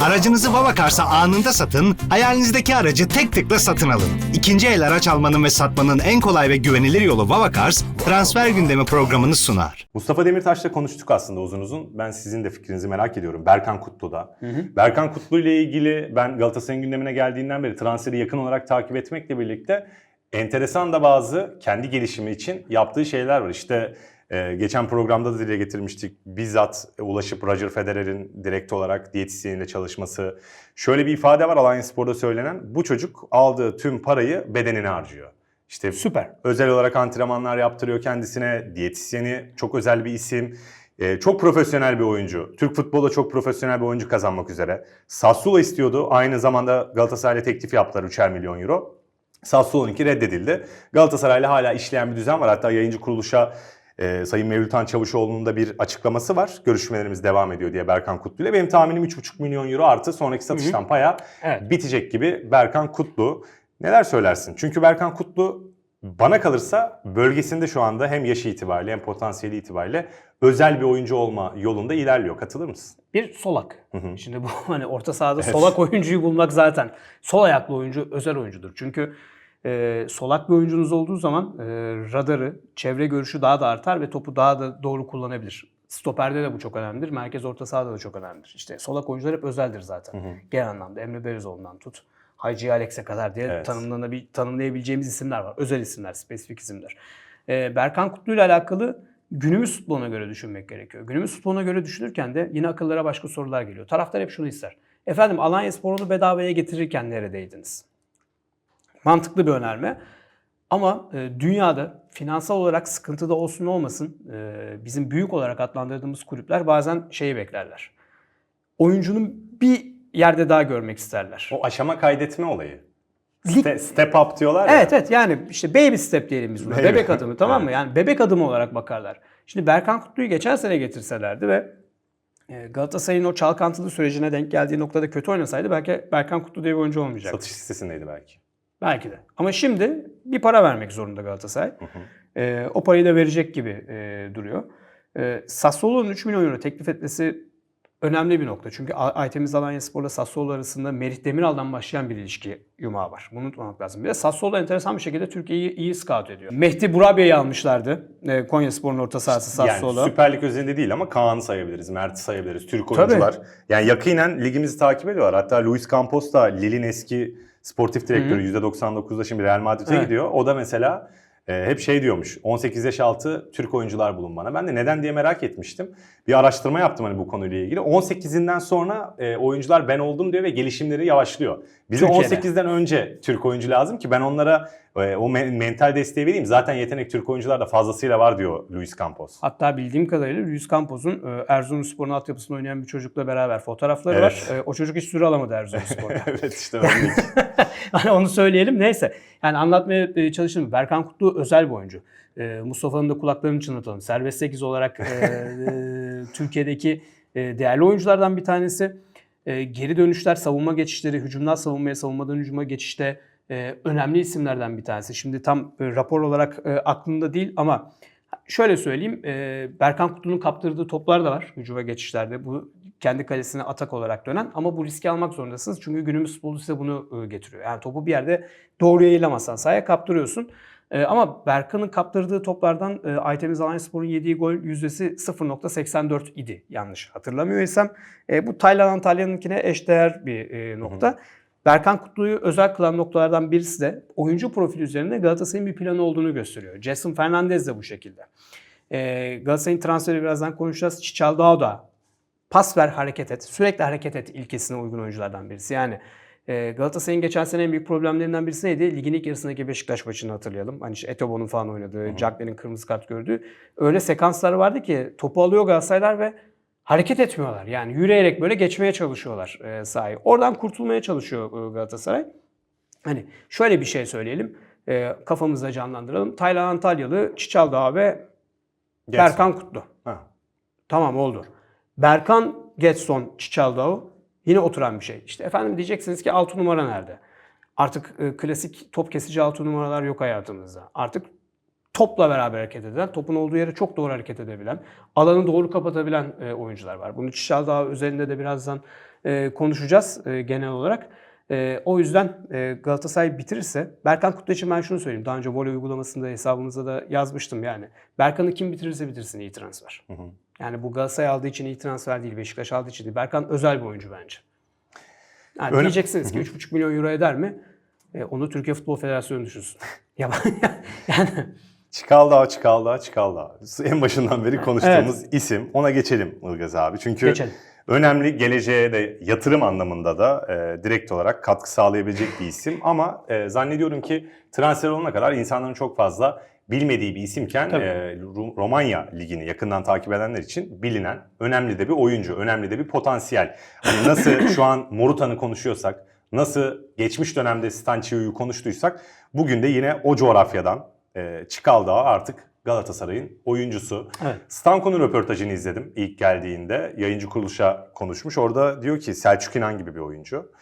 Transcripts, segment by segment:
Aracınızı Vavacars'a anında satın, hayalinizdeki aracı tek tıkla satın alın. İkinci el araç almanın ve satmanın en kolay ve güvenilir yolu Vavacars, transfer gündemi programını sunar. Mustafa Demirtaş'la konuştuk aslında uzun uzun. Ben sizin de fikrinizi merak ediyorum. Berkan Kutlu'da. Berkan Kutlu ile ilgili ben Galatasaray'ın gündemine geldiğinden beri transferi yakın olarak takip etmekle birlikte enteresan da bazı kendi gelişimi için yaptığı şeyler var. İşte e, geçen programda da dile getirmiştik. Bizzat ulaşıp Roger Federer'in direkt olarak diyetisyeniyle çalışması. Şöyle bir ifade var Alanya Spor'da söylenen. Bu çocuk aldığı tüm parayı bedenine harcıyor. İşte Süper. özel olarak antrenmanlar yaptırıyor kendisine. Diyetisyeni çok özel bir isim. Ee, çok profesyonel bir oyuncu. Türk futbolda çok profesyonel bir oyuncu kazanmak üzere. Sassuolo istiyordu. Aynı zamanda Galatasaray'la teklif yaptılar 3'er milyon euro. Sassuolo'nunki reddedildi. Galatasaray'la hala işleyen bir düzen var. Hatta yayıncı kuruluşa e, Sayın Mevlütan Çavuşoğlu'nun da bir açıklaması var. Görüşmelerimiz devam ediyor diye Berkan Kutlu ile. Benim tahminim 3,5 milyon euro artı sonraki satıştan paya Evet. bitecek gibi Berkan Kutlu. Neler söylersin? Çünkü Berkan Kutlu bana kalırsa bölgesinde şu anda hem yaşı itibariyle hem potansiyeli itibariyle özel bir oyuncu olma yolunda ilerliyor. Katılır mısın? Bir solak. hı. Şimdi bu hani orta sahada Evet. solak oyuncuyu bulmak zaten sol ayaklı oyuncu özel oyuncudur. Çünkü e, solak bir oyuncunuz olduğu zaman e, radarı, çevre görüşü daha da artar ve topu daha da doğru kullanabilir. Stoperde de bu çok önemlidir. Merkez orta sahada da çok önemlidir. İşte solak oyuncular hep özeldir zaten. Genel anlamda Emre Belezoğlu'ndan tut. Hacı Alex'e kadar diye Evet. tanımlanabil, tanımlayabileceğimiz isimler var. Özel isimler, spesifik isimler. Ee, Berkan Kutlu ile alakalı günümüz futboluna göre düşünmek gerekiyor. Günümüz futboluna göre düşünürken de yine akıllara başka sorular geliyor. Taraftar hep şunu ister. Efendim Alanya Spor'unu bedavaya getirirken neredeydiniz? Mantıklı bir önerme. Ama e, dünyada finansal olarak sıkıntıda olsun olmasın e, bizim büyük olarak adlandırdığımız kulüpler bazen şeyi beklerler. Oyuncunun bir yerde daha görmek isterler. O aşama kaydetme olayı. Ste- step up diyorlar ya. Evet evet yani işte baby step diyelim biz buna. Baby. Bebek adımı tamam mı? Yani bebek adımı olarak bakarlar. Şimdi Berkan Kutlu'yu geçen sene getirselerdi ve e, Galatasaray'ın o çalkantılı sürecine denk geldiği noktada kötü oynasaydı belki Berkan Kutlu diye bir oyuncu olmayacaktı. Satış listesindeydi belki. Belki de. Ama şimdi bir para vermek zorunda Galatasaray. E, o parayı da verecek gibi e, duruyor. E, Sassuolo'nun 3 milyon euro teklif etmesi önemli bir nokta. Çünkü Aytemiz Alanya Spor'la Sassuolo arasında Merih Demiral'dan başlayan bir ilişki yumağı var. Bunu unutmamak lazım. Bir de Sassuolo enteresan bir şekilde Türkiye'yi iyi scout ediyor. Mehdi Burabya'yı almışlardı. E, Konya Spor'un orta sahası Sassuolo. Yani Süper Lig özelinde değil ama Kaan'ı sayabiliriz, Mert'i sayabiliriz, Türk oyuncular. Yani yakinen ligimizi takip ediyorlar. Hatta Luis Campos da Lille'in eski sportif direktörü %99'da şimdi Real Madrid'e Evet. gidiyor. O da mesela e, hep şey diyormuş. 18 yaş altı Türk oyuncular bulun bana. Ben de neden diye merak etmiştim. Bir araştırma yaptım hani bu konuyla ilgili. 18'inden sonra e, oyuncular ben oldum diyor ve gelişimleri yavaşlıyor. Bize Türkiye'de. 18'den önce Türk oyuncu lazım ki ben onlara e, o me- mental desteği vereyim. Zaten yetenek Türk oyuncular da fazlasıyla var diyor Luis Campos. Hatta bildiğim kadarıyla Luis Campos'un e, Erzurumspor'un altyapısında oynayan bir çocukla beraber fotoğrafları Evet. var. E, o çocuk hiç süre alamadı Erzurumspor'da. evet işte öyle. hani onu söyleyelim. Neyse. Yani anlatmaya e, çalıştım. Berkan Kutlu özel bir oyuncu. E, Mustafa'nın da kulaklarını çınlatalım. Serbest 8 olarak e, e, Türkiye'deki e, değerli oyunculardan bir tanesi. E, geri dönüşler, savunma geçişleri, hücumdan savunmaya, savunmadan hücuma geçişte e, önemli isimlerden bir tanesi. Şimdi tam e, rapor olarak e, aklımda değil ama şöyle söyleyeyim. E, Berkan Kutlu'nun kaptırdığı toplar da var hücuma geçişlerde. Bu kendi kalesine atak olarak dönen ama bu riski almak zorundasınız. Çünkü günümüz futbolu size bunu e, getiriyor. Yani topu bir yerde doğru yayılamazsan sahaya kaptırıyorsun. E, ama Berkan'ın kaptırdığı toplardan e, Aytemiz Alanyaspor'un yediği gol yüzdesi 0.84 idi yanlış hatırlamıyorsam. E, bu Taylan Antalya'nınkine eşdeğer bir e, nokta. Berkan Kutlu'yu özel kılan noktalardan birisi de oyuncu profili üzerinde Galatasaray'ın bir planı olduğunu gösteriyor. Jason Fernandez de bu şekilde. E, Galatasaray'ın transferi birazdan konuşacağız. Çiçaldao da pas ver hareket et, sürekli hareket et ilkesine uygun oyunculardan birisi. Yani e, Galatasaray'ın geçen sene en büyük problemlerinden birisi neydi? Ligin ilk yarısındaki Beşiktaş maçını hatırlayalım. Hani işte Etobo'nun falan oynadığı, Cagney'in kırmızı kart gördüğü. Öyle sekanslar vardı ki topu alıyor Galatasaraylar ve hareket etmiyorlar. Yani yürüyerek böyle geçmeye çalışıyorlar e, sahayı. Oradan kurtulmaya çalışıyor e, Galatasaray. Hani şöyle bir şey söyleyelim. E, kafamızda canlandıralım. Taylan Antalyalı, Çiçaldağ ve Gelsin. Berkan Kutlu. Ha. Tamam oldu. Berkan, Getson, Çiçaldao yine oturan bir şey. İşte efendim diyeceksiniz ki 6 numara nerede? Artık e, klasik top kesici 6 numaralar yok hayatımızda. Artık topla beraber hareket eden, topun olduğu yere çok doğru hareket edebilen, alanı doğru kapatabilen e, oyuncular var. Bunu Çiçaldao özelinde de birazdan e, konuşacağız e, genel olarak. E, o yüzden e, Galatasaray bitirirse, Berkan Kutlu için ben şunu söyleyeyim. Daha önce voley uygulamasında hesabımıza da yazmıştım yani. Berkan'ı kim bitirirse bitirsin iyi transfer. Yani bu Galatasaray aldığı için iyi transfer değil, Beşiktaş aldığı için değil. Berkan özel bir oyuncu bence. Yani Öyle- diyeceksiniz ki 3,5 milyon euro eder mi? E, onu Türkiye Futbol Federasyonu düşünsün. Ya- yani Çikaldağ, Çikaldağ, Çikaldağ. En başından beri konuştuğumuz isim. Ona geçelim Ilgaz abi. Çünkü Geçelim. önemli geleceğe de yatırım anlamında da e, direkt olarak katkı sağlayabilecek bir isim. Ama e, zannediyorum ki transfer olana kadar insanların çok fazla bilmediği bir isimken Tabii. e, Romanya Ligi'ni yakından takip edenler için bilinen önemli de bir oyuncu, önemli de bir potansiyel. Hani nasıl şu an Morutan'ı konuşuyorsak, nasıl geçmiş dönemde Stanciu'yu konuştuysak bugün de yine o coğrafyadan e, Çikaldağ artık Galatasaray'ın oyuncusu. Evet. Stanko'nun röportajını izledim ilk geldiğinde. Yayıncı kuruluşa konuşmuş. Orada diyor ki Selçuk İnan gibi bir oyuncu.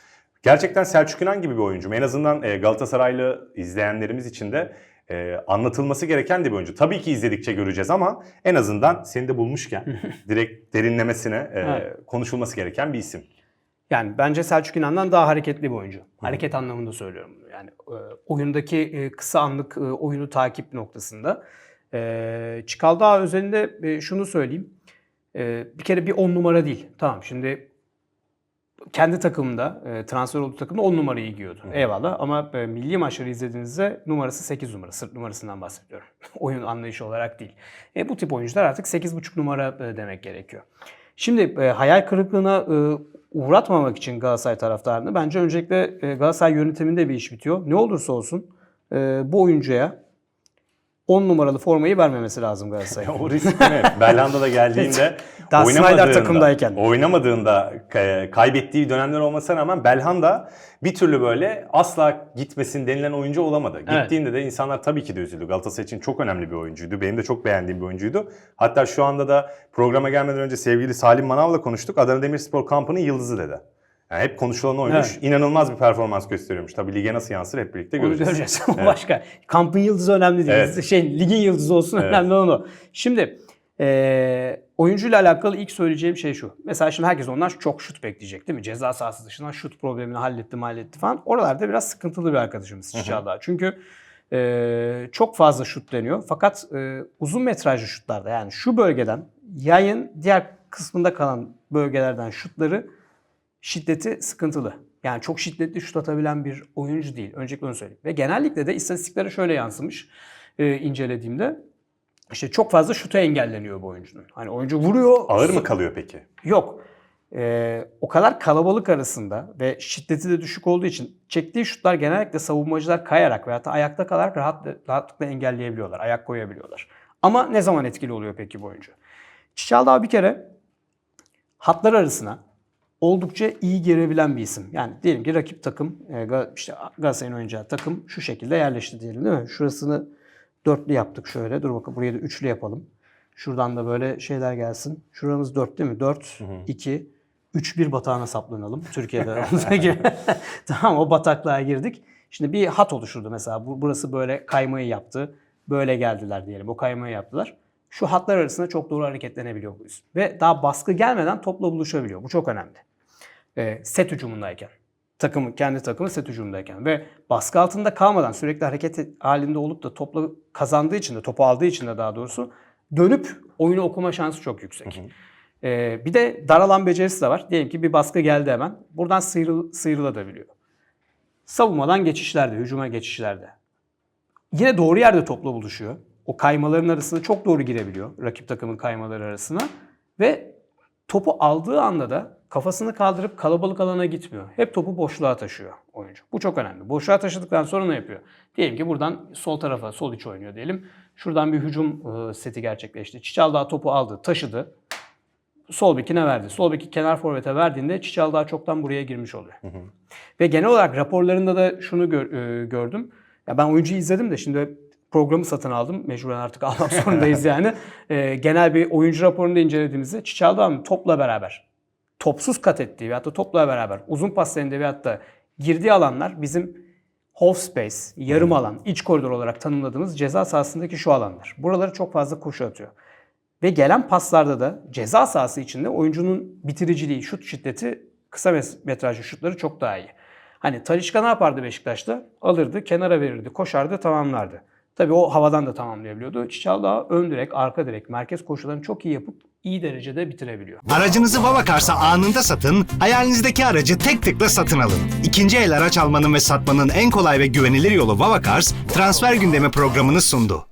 Gerçekten Selçuk İnan gibi bir oyuncu? En azından e, Galatasaraylı izleyenlerimiz için de e, anlatılması gereken de bir oyuncu. Tabii ki izledikçe göreceğiz ama en azından seni de bulmuşken direkt derinlemesine e, Evet. konuşulması gereken bir isim. Yani bence Selçuk İnan'dan daha hareketli bir oyuncu. Hareket anlamında söylüyorum. Yani e, oyundaki e, kısa anlık e, oyunu takip noktasında. E, Çikaldağ özelinde şunu söyleyeyim. Bir kere bir 10 numara değil. Tamam şimdi kendi takımında, transfer olduğu takımda 10 numarayı giyiyordu. Eyvallah ama milli maçları izlediğinizde numarası 8 numara. Sırt numarasından bahsediyorum. Oyun anlayışı olarak değil. E, bu tip oyuncular artık 8,5 numara demek gerekiyor. Şimdi e, hayal kırıklığına e, uğratmamak için Galatasaray taraftarını bence öncelikle e, Galatasaray yönetiminde bir iş bitiyor. Ne olursa olsun e, bu oyuncuya 10 numaralı formayı vermemesi lazım Galatasaray'ın. o risk ne? Belhanda'da geldiğinde Daha oynamadığında, takımdayken. oynamadığında kaybettiği dönemler olmasına rağmen Belhanda bir türlü böyle asla gitmesin denilen oyuncu olamadı. Evet. Gittiğinde de insanlar tabii ki de üzüldü. Galatasaray için çok önemli bir oyuncuydu. Benim de çok beğendiğim bir oyuncuydu. Hatta şu anda da programa gelmeden önce sevgili Salim Manav'la konuştuk. Adana Demirspor kampının yıldızı dedi. Yani hep konuşulan oymuş. Evet. İnanılmaz bir performans gösteriyormuş. Tabii lige nasıl yansır hep birlikte Onu göreceğiz. göreceğiz. O başka. Kampın yıldızı önemli değil. Evet. Şey, ligin yıldızı olsun Evet. önemli onu. Şimdi e, oyuncuyla alakalı ilk söyleyeceğim şey şu. Mesela şimdi herkes ondan çok şut bekleyecek değil mi? Ceza sahası dışından şut problemini halletti halletti falan. Oralarda biraz sıkıntılı bir arkadaşımız Çağdağ. Çünkü e, çok fazla şut deniyor. Fakat e, uzun metrajlı şutlarda yani şu bölgeden yayın diğer kısmında kalan bölgelerden şutları şiddeti sıkıntılı. Yani çok şiddetli şut atabilen bir oyuncu değil. Öncelikle onu söyleyeyim. Ve genellikle de istatistiklere şöyle yansımış e, incelediğimde. İşte çok fazla şutu engelleniyor bu oyuncunun. Hani oyuncu vuruyor. Ağır mı kalıyor peki? Yok. Ee, o kadar kalabalık arasında ve şiddeti de düşük olduğu için çektiği şutlar genellikle savunmacılar kayarak veya da ayakta kalarak rahat, rahatlıkla engelleyebiliyorlar. Ayak koyabiliyorlar. Ama ne zaman etkili oluyor peki bu oyuncu? Çiçaldağ bir kere hatlar arasına oldukça iyi girebilen bir isim. Yani diyelim ki rakip takım, e, işte Galatasaray'ın oynayacağı takım şu şekilde yerleşti diyelim değil mi? Şurasını dörtlü yaptık şöyle. Dur bakalım buraya da üçlü yapalım. Şuradan da böyle şeyler gelsin. Şuramız dört değil mi? Dört, iki, üç bir batağına saplanalım. Türkiye'de olduğu gibi. tamam o bataklığa girdik. Şimdi bir hat oluşurdu mesela. Bu- Burası böyle kaymayı yaptı. Böyle geldiler diyelim. O kaymayı yaptılar. Şu hatlar arasında çok doğru hareketlenebiliyor bu isim. Ve daha baskı gelmeden topla buluşabiliyor. Bu çok önemli. Ee, set hücumundayken. Takımı, kendi takımı set hücumundayken. Ve baskı altında kalmadan sürekli hareket halinde olup da topla kazandığı için de, topu aldığı için de daha doğrusu dönüp oyunu okuma şansı çok yüksek. Ee, bir de dar alan becerisi de var. Diyelim ki bir baskı geldi hemen. Buradan sıyrıl, sıyrılabiliyor. Savunmadan geçişlerde, hücuma geçişlerde. Yine doğru yerde topla buluşuyor. O kaymaların arasına çok doğru girebiliyor. Rakip takımın kaymaları arasına. Ve topu aldığı anda da kafasını kaldırıp kalabalık alana gitmiyor. Hep topu boşluğa taşıyor oyuncu. Bu çok önemli. Boşluğa taşıdıktan sonra ne yapıyor? Diyelim ki buradan sol tarafa, sol iç oynuyor diyelim. Şuradan bir hücum e, seti gerçekleşti. Çiçaldağ topu aldı, taşıdı. Sol bekine verdi. Sol beki kenar forvete verdiğinde Çiçaldağ çoktan buraya girmiş oluyor. Ve genel olarak raporlarında da şunu gör- e, gördüm. Ya ben oyuncuyu izledim de şimdi programı satın aldım. Mecburen artık almak zorundayız yani. E, genel bir oyuncu raporunu da incelediğimizde Çiçaldağ'ın topla beraber, topsuz kat ettiği veyahut da topla beraber uzun paslarında veyahut da girdiği alanlar bizim half space, yarım alan, iç koridor olarak tanımladığımız ceza sahasındaki şu alanlar. Buraları çok fazla koşu atıyor. Ve gelen paslarda da ceza sahası içinde oyuncunun bitiriciliği, şut şiddeti kısa metrajlı şutları çok daha iyi. Hani Talişka ne yapardı Beşiktaş'ta? Alırdı, kenara verirdi, koşardı, tamamlardı. Tabii o havadan da tamamlayabiliyordu. Çiçal daha ön direk, arka direk, merkez koşularını çok iyi yapıp iyi derecede bitirebiliyor. Aracınızı Vavacars'a anında satın, hayalinizdeki aracı tek tıkla satın alın. İkinci el araç almanın ve satmanın en kolay ve güvenilir yolu Vavacars, transfer gündemi programını sundu.